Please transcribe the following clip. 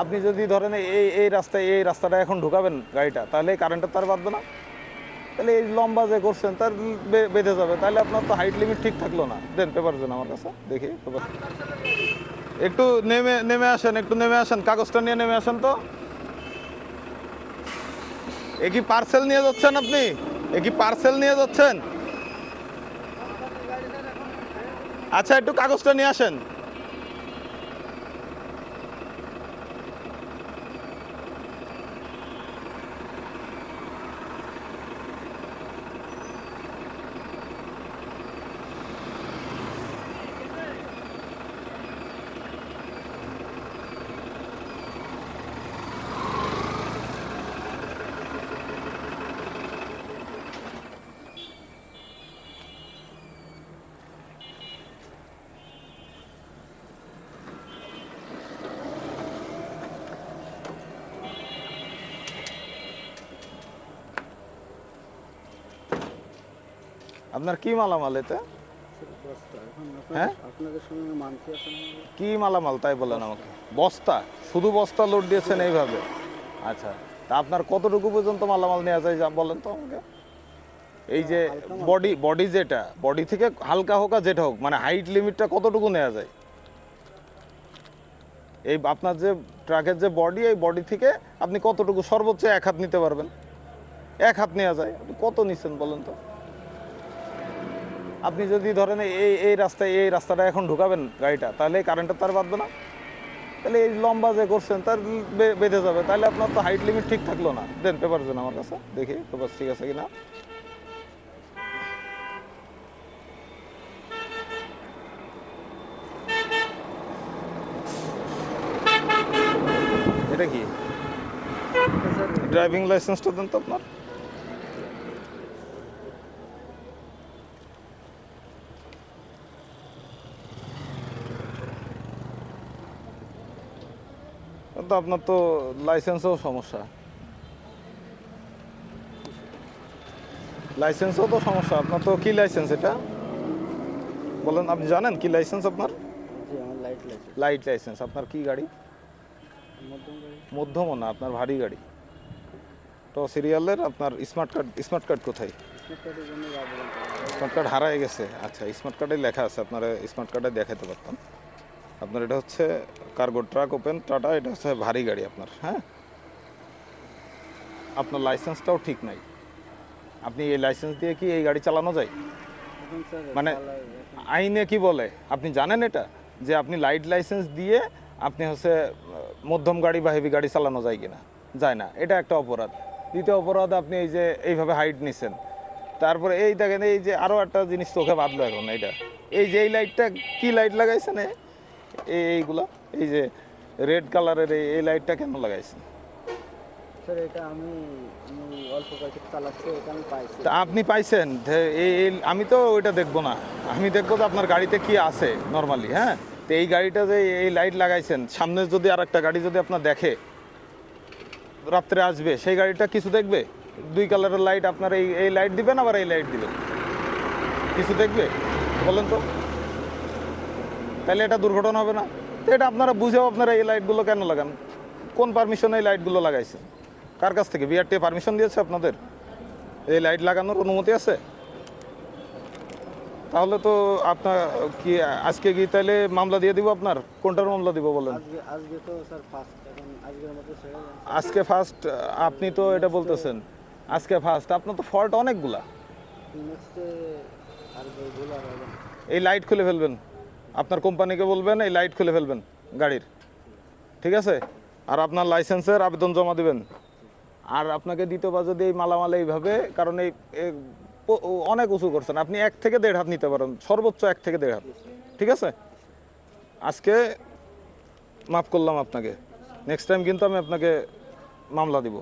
আপনি যদি ধরেন এই এই রাস্তায়, এই রাস্তাটা এখন ঢুকাবেন গাড়িটা, তাহলে কারেন্টের তার বাঁধবে না। তাহলে এই লম্বা যে করছেন, তার বেঁধে যাবে। তাহলে আপনার তো হাইট লিমিট ঠিক থাকল না। দেন পেপার দেন আমার কাছে, দেখি পেপার একটু নেমে নেমে আসেন, একটু নেমে আসেন, কাগজটা নিয়ে নেমে আসেন তো। এ কি পার্সেল নিয়ে যাচ্ছেন আপনি? এ কি পার্সেল নিয়ে যাচ্ছেন? আচ্ছা একটু কাগজটা নিয়ে আসেন। আপনার কি মালামাল এতে হ্যাঁ? কি মালামাল, তাই বলেন আমাকে। বস্তা, শুধু বস্তা লোড দিয়েছেন এইভাবে। আচ্ছা তা আপনার কতটুকু পর্যন্ত মালামাল নেওয়া যায়, যা বলেন তো আমাকে। এই যে বডি বডি যেটা, বডি থেকে হালকা হোক যেটা হোক মানে হাইট লিমিটটা কতটুকু নেওয়া যায়? এই আপনার যে ট্রাকের যে বডি, এই বডি থেকে আপনি কতটুকু সর্বোচ্চ এক হাত নিতে পারবেন? এক হাত নেওয়া যায় কত নিচ্ছেন বলেন তো? আপনি যদি ধরেন এই এই রাস্তায় এই রাস্তাটা এখন ঢুকাবেন গাড়িটা তাহলে কারেন্টের তার বাঁধবে না। তাহলে এই লম্বা যে করছেন তার বেঁধে যাবে। তাহলে আপনার তো হাইট লিমিট ঠিক থাকল না। দেন পেপার দেন আমার কাছে দেখি পেপার ঠিক আছে কিনা। এটা কি? ড্রাইভিং লাইসেন্সটা দেন তো আপনার। তো আপনার তো লাইসেন্সেও সমস্যা। লাইসেন্সও তো সমস্যা। আপনার তো কি লাইসেন্স এটা? বলেন আপনি জানেন কি লাইসেন্স আপনার? Light licence. আপনার কি গাড়ি? মধ্যম না আপনার ভারী গাড়ি। তো সিরিয়ালের আপনার স্মার্ট কার্ড স্মার্ট কার্ড কোথায়? স্মার্ট কার্ড হারায় গেছে। আচ্ছা স্মার্ট কার্ডে লেখা আছে আপনার স্মার্ট কার্ডে দেখাতে পারতাম। আপনার এটা হচ্ছে কার্গো ট্রাক ওপেন টাটা এটা হচ্ছে ভারী গাড়ি আপনার হ্যাঁ? আপনার লাইসেন্সটাও ঠিক নাই। আপনি এই লাইসেন্স দিয়ে কি এই গাড়ি চালানো যায়? মানে আইনে কি বলে? আপনি জানেন এটা? যে আপনি লাইট লাইসেন্স দিয়ে আপনি হচ্ছে মধ্যম গাড়ি বা হেভি গাড়ি চালানো যায় কিনা? যায় না। এটা একটা অপরাধ। দ্বিতীয় অপরাধ আপনি এই যে এইভাবে হাইট নিছেন। তারপরে এই দেখেন এই যে আরও একটা জিনিস চোখে বাঁধলো এখন এইটা। এই যে এই লাইটটা কি লাইট লাগাইছেন এইগুলা এই যে রেড কালারের এই লাইটটা কেন লাগাইছেন? স্যার এটা আমি আমি অল্প কয়েক চালাচ্ছি এটা আমি পাইছি। আপনি পাইছেন? এই আমি তো ওইটা দেখব না। আমি দেখব যে আপনার গাড়িতে কি আছে নর্মালি হ্যাঁ? তো এই গাড়িটা যে এই লাইট লাগাইছেন সামনে যদি আর একটা গাড়ি যদি আপনার দেখে রাত্রে আসবে সেই গাড়িটা কিছু দেখবে? দুই কালারের লাইট আপনার এই এই লাইট দিবেন আবার এই লাইট দিবেন। কিছু দেখবে? বলেন তো। তাহলে এটা দুর্ঘটনা হবে না। তো এটা আপনারা বুঝেও আপনারা এই লাইটগুলো কেন লাগান? কোন পারমিশনে এই লাইটগুলো লাগাইছেন কার কাছ থেকে? বিআরটি পারমিশন দিয়েছে আপনাদের? এই লাইট লাগানোর অনুমতি আছে? তাহলে তো আপনার কি আজকে কি তাহলে মামলা দিয়ে দিব আপনার? কোনটার মামলা দিব বলেন? আজকে ফার্স্ট আপনি তো এটা বলতেছেন। আজকে ফার্স্ট আপনার তো ফল্ট অনেকগুলা। এই লাইট খুলে ফেলবেন। আপনার কোম্পানিকে বলবেন, এই লাইট খুলে ফেলবেন গাড়ির। ঠিক আছে? আর আপনার লাইসেন্সের আবেদন জমা দিবেন। আর আপনাকে দ্বিতীয়বার যদি এই মালামাল এইভাবে, কারণ এই অনেক উঁচু করছেন, আপনি এক থেকে দেড় হাত নিতে পারেন, সর্বোচ্চ এক থেকে দেড় হাত। ঠিক আছে? আজকে মাফ করলাম আপনাকে। নেক্সট টাইম কিন্তু আমি আপনাকে মামলা দিব।